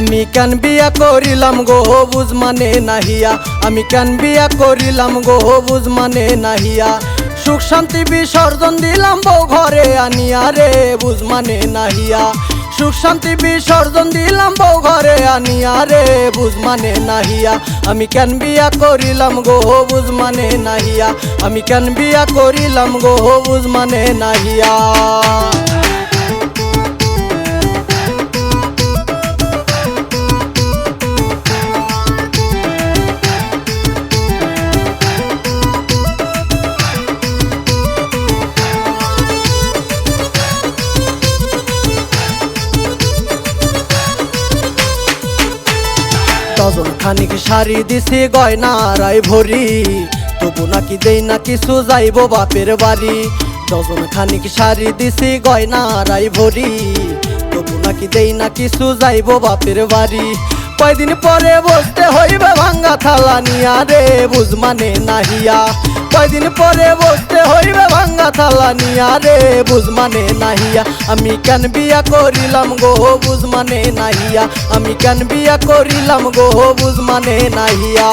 আমি কেন বিয়া করিলাম গো বুঝ মানে নাহিয়া। আমি কেন বিয়া করিলাম গো বুঝ মানে নাহিয়া। সুখ শান্তি বিসর্জন দিলাম বউ ঘরে আনিয়া রে, বুঝ মানে নাহিয়া। সুখ শান্তি বিসর্জন দিলাম বউ ঘরে আনিয়া রে, বুঝ মানে নাহিয়া। আমি কেন বিয়া করিলাম গো বুঝ মানে নাহিয়া। আমি কেন বিয়া করিলাম গো বুঝ মানে নাহিয়া। ডজন খানিক শাড়ি দিছি গয়না রাই ভরি। তবু নাকি দেই না কিছু যাইব বাপের বাড়ি। ডজন খানিক শাড়ি দিছি গয়না রাই ভরি। তবু নাকি দেই না কিছু যাইব বাপের বাড়ি। কয়দিন পরে বসতে হইবে ভাঙ্গা থালা নিয়া রে, বুঝ মানে নাহিয়া। কয়দিন পরে বসতে হইবে ভাঙ্গা থালা নিয়া রে, বুঝ মানে নাহিয়া। আমি কেন বিয়া করিলাম গো, বুঝ মানে নাহিয়া। আমি কেন বিয়া করিলাম গো, বুঝ মানে নাহিয়া।